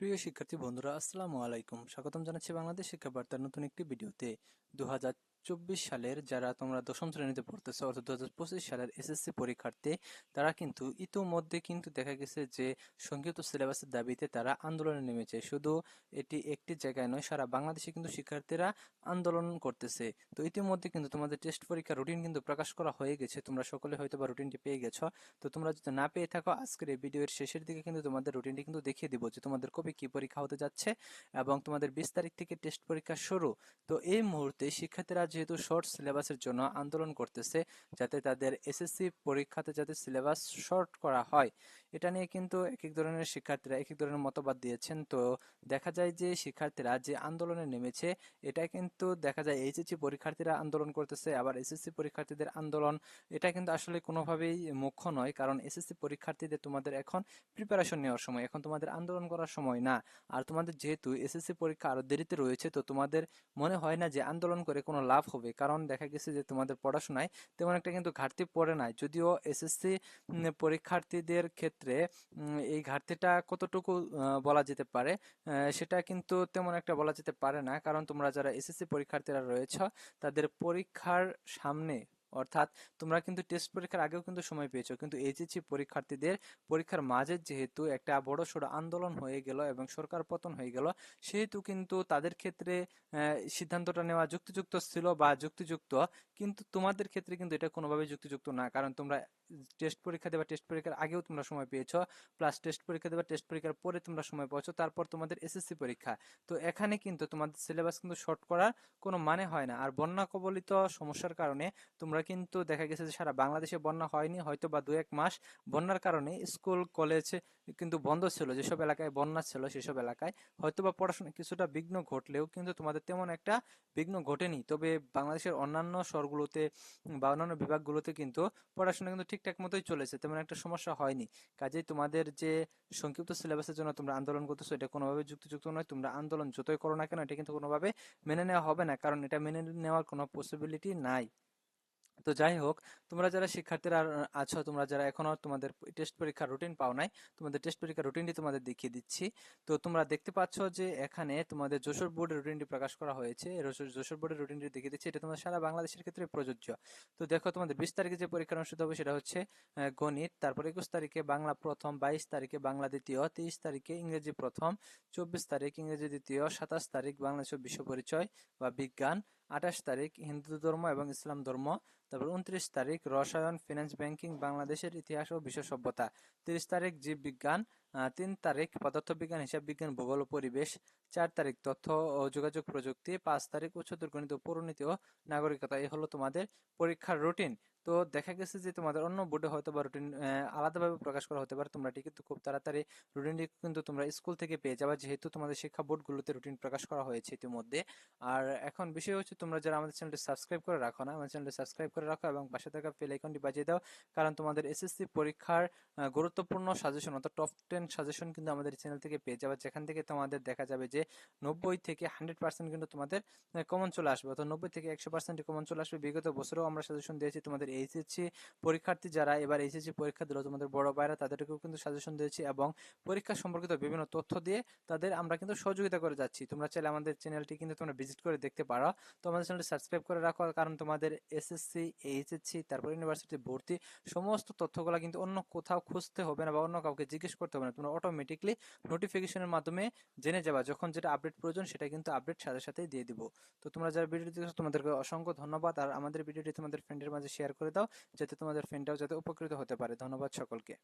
প্রিয় শিক্ষার্থী বন্ধুরা আসসালামু আলাইকুম। স্বাগতম জানাচ্ছি বাংলাদেশ শিক্ষা বার্তার নতুন একটি ভিডিওতে। দু চব্বিশ সালের যারা তোমরা দশম শ্রেণীতে পড়তেছো, অর্থাৎ দু হাজার পঁচিশ সালের এসএসসি পরীক্ষার্থী, তারা কিন্তু ইতোমধ্যে কিন্তু দেখা গেছে যে সংক্ষিপ্ত সিলেবাসের দাবিতে তারা আন্দোলনে নেমেছে। শুধু এটি একটি জায়গায় নয়, সারা বাংলাদেশে কিন্তু শিক্ষার্থীরা আন্দোলন করতেছে। তো ইতিমধ্যে কিন্তু তোমাদের টেস্ট পরীক্ষার রুটিন কিন্তু প্রকাশ করা হয়ে গেছে। তোমরা সকলে হয়তো বা রুটিনটি পেয়ে গেছো। তো তোমরা যদি না পেয়ে থাকো, আজকের এই ভিডিওর শেষের দিকে কিন্তু তোমাদের রুটিনটি কিন্তু দেখিয়ে দিব যে তোমাদের কবে কি পরীক্ষা হতে যাচ্ছে এবং তোমাদের বিশ তারিখ থেকে টেস্ট পরীক্ষা শুরু। তো এই মুহূর্তে শিক্ষার্থীরা যেহেতু শর্ট সিলেবাসের জন্য আন্দোলন করতেছে, যাতে তাদের এসএসসি পরীক্ষাতে যাতে সিলেবাস শর্ট করা হয়। এটা নিয়ে কিন্তু এক এক ধরনের শিক্ষার্থীরা এক এক ধরনের মতবাদ দিয়েছেন। তো দেখা যায় যে শিক্ষার্থীরা যে আন্দোলনে নেমেছে, এটা কিন্তু দেখা যায় এইচএসসি পরীক্ষার্থীরা আন্দোলন করতেছে, আবার এসএসসি পরীক্ষার্থীদের আন্দোলন, এটা কিন্তু আসলে কোনোভাবেই মুখ্য নয়। কারণ এসএসসি পরীক্ষার্থীদের তোমাদের এখন প্রিপারেশন নেওয়ার সময়, এখন তোমাদের আন্দোলন করার সময় না। আর তোমাদের যেহেতু এসএসসি পরীক্ষা আরও দেরিতে রয়েছে, তো তোমাদের মনে হয় না যে আন্দোলন করে কোনো লাভ হবে। কারণ দেখা গেছে যে তোমাদের পড়াশোনায় তেমন একটা কিন্তু ঘাটতি পড়ে নাই। যদিও এসএসসি পরীক্ষার্থীদের ক্ষেত্রে এই ঘাটতিটা কতটুকু বলা যেতে পারে সেটা কিন্তু তেমন একটা বলা যেতে পারে না। কারণ তোমরা যারা এসএসসি পরীক্ষার্থীরা রয়েছ, তাদের পরীক্ষার সামনে অর্থাৎ তোমরা কিন্তু টেস্ট পরীক্ষার আগেও কিন্তু সময় পেয়েছ। কিন্তু এইচএসসি পরীক্ষার্থীদের পরীক্ষার মাঝে যেহেতু একটা বড় সড়ো আন্দোলন হয়ে গেল এবং সরকার পতন হয়ে গেল, সেহেতু কিন্তু তাদের ক্ষেত্রে সিদ্ধান্তটা নেওয়া যুক্তিযুক্ত ছিল বা যুক্তিযুক্ত। কিন্তু তোমাদের ক্ষেত্রে কিন্তু এটা কোনোভাবে যুক্তিযুক্ত না। কারণ তোমরা টেস্ট পরীক্ষা দেবা টেস্ট পরীক্ষার আগেও তোমরা সময় পেয়েছ প্লাস টেস্ট পরীক্ষা দেবা টেস্ট পরীক্ষার পরে তোমরা সময় পাচ্ছ তারপর তোমাদের এসএসসি পরীক্ষা। তো এখানে কিন্তু তোমাদের সিলেবাস কিন্তু শর্ট করার কোনো মানে হয় না। আর বন্যা কবলিত সমস্যার কারণে তোমরা কিন্তু দেখা গেছে যে সারা বাংলাদেশে বন্যা হয়নি, হয়তো বা দু এক মাস। বন্যার কারণে স্কুল কলেজ কিন্তু বন্ধ ছিল, যেসব এলাকায় বন্যা ছিল সেসব এলাকায়। হয়তো বা পড়াশোনা কিছুটা বিঘ্ন ঘটলেও কিন্তু তোমাদের তেমন একটা বিঘ্ন ঘটেনি। তবে বাংলাদেশের অন্যান্য শহরগুলোতে বা অন্যান্য বিভাগগুলোতে কিন্তু পড়াশোনা কিন্তু ঠিকঠাক মতোই চলেছে, তেমন একটা সমস্যা হয়নি। কাজেই তোমাদের যে সংক্ষিপ্ত সিলেবাসের জন্য তোমরা আন্দোলন করতেছো, এটা কোনোভাবে যুক্তিযুক্ত নয়। তোমরা আন্দোলন যতই করো না কেন, এটা কিন্তু কোনোভাবে মেনে নেওয়া হবে না, কারণ এটা মেনে নেওয়ার কোনো পসিবিলিটি নাই। তো যাই হোক, তোমরা যারা শিক্ষার্থীরা আছো, তোমরা যারা এখনও তোমাদের টেস্ট পরীক্ষার রুটিন পাও নাই, তোমাদের টেস্ট পরীক্ষার রুটিনটি তোমাদের দেখিয়ে দিচ্ছি। তো তোমরা দেখতে পাচ্ছ যে এখানে তোমাদের যশোর বোর্ডের রুটিনটি প্রকাশ করা হয়েছে। যশোর বোর্ডের রুটিনটি দেখিয়ে দিচ্ছি। এটা তোমাদের সারা বাংলাদেশের ক্ষেত্রে প্রযোজ্য। তো দেখো তোমাদের বিশ তারিখে যে পরীক্ষা অনুষ্ঠিত হবে সেটা হচ্ছে গণিত, তারপর একুশ তারিখে বাংলা প্রথম, বাইশ তারিখে বাংলা দ্বিতীয়, তেইশ তারিখে ইংরেজি প্রথম, চব্বিশ তারিখ ইংরেজি দ্বিতীয়, সাতাশ তারিখ বাংলাদেশ বিশ্ব পরিচয় বা বিজ্ঞান আঠাশ তারিখ হিন্দু ধর্ম এবং ইসলাম ধর্ম, তারপর উনত্রিশ তারিখ রসায়ন ফিনান্স ব্যাংকিং বাংলাদেশের ইতিহাস ও বিশ্ব সভ্যতা তিরিশ তারিখ জীব বিজ্ঞান তিন তারিখ পদার্থবিজ্ঞান হিসাব বিজ্ঞান ভূগোল পরিবেশ, চার তারিখ তথ্য ও যোগাযোগ প্রযুক্তি, পাঁচ তারিখ উচ্চতর গণিত পৌরনীতি ও নাগরিকতা। এই হলো তোমাদের পরীক্ষার রুটিন তো দেখা গেছে যে তোমাদের অন্য বোর্ডে হয়তো বা রুটিন আলাদাভাবে প্রকাশ করা হতে পারে। তোমরা এটি কিন্তু খুব তাড়াতাড়ি রুটিনটি কিন্তু তোমরা স্কুল থেকে পেয়ে যাবে। যেহেতু তোমাদের শিক্ষা বোর্ডগুলোতে রুটিন প্রকাশ করা হয়েছে ইতিমধ্যে। আর এখন বিষয় হচ্ছে তোমরা যারা আমাদের চ্যানেলটি সাবস্ক্রাইব করে রাখো না, আমাদের চ্যানেলটি সাবস্ক্রাইব করে রাখো এবং পাশে থাকা বেল আইকনটি বাজিয়ে দাও। কারণ তোমাদের এসএসসি পরীক্ষার গুরুত্বপূর্ণ সাজেশন অর্থাৎ টপ টেন সাজেশন কিন্তু আমাদের চ্যানেল থেকে পেয়ে যাবে। যেখান থেকে তোমাদের দেখা যাবে যে নব্বই থেকে হান্ড্রেড পার্সেন্ট কিন্তু তোমাদের কমন চলে আসবে। অর্থাৎ নব্বই থেকে একশো পার্সেন্ট কমন চলে আসবে। বিগত বছরেও আমরা সাজেশন দিয়েছি তোমাদের এইচএসসি পরীক্ষার্থী যারা এবার এইচএসসি পরীক্ষা দিল তোমাদের বড় ভাইরা, তাদেরকেও কিন্তু সাজেশন দিয়েছি এবং পরীক্ষা সম্পর্কিত বিভিন্ন তথ্য দিয়ে তাদের আমরা কিন্তু সহযোগিতা করে যাচ্ছি। তোমরা চাইলে আমাদের চ্যানেলটি কিন্তু তোমরা ভিজিট করে দেখতে পারো। তো আমাদের চ্যানেলটি সাবস্ক্রাইব করে রাখো, কারণ তোমাদের এসএসসি এইচএসসি তারপর ইউনিভার্সিটি ভর্তি সমস্ত তথ্যগুলো কিন্তু অন্য কোথাও খুঁজতে হবে না বা অন্য কাউকে জিজ্ঞেস করতে হবে না। তোমরা অটোমেটিকলি নোটিফিকেশনের মাধ্যমে জেনে যাবা, যখন যেটা আপডেট প্রয়োজন সেটা কিন্তু আপডেট সাথে সাথেই দিয়ে দিব। তো তোমরা যারা ভিডিওটি দেখছ, তোমাদেরকে অসংখ্য ধন্যবাদ। আর আমাদের ভিডিওটি তোমাদের ফ্রেন্ডের মাঝে শেয়ার করে দাও যাতে তোমাদের ফ্রেন্ডটাও যাতে উপকৃত হতে পারে। ধন্যবাদ সকলকে।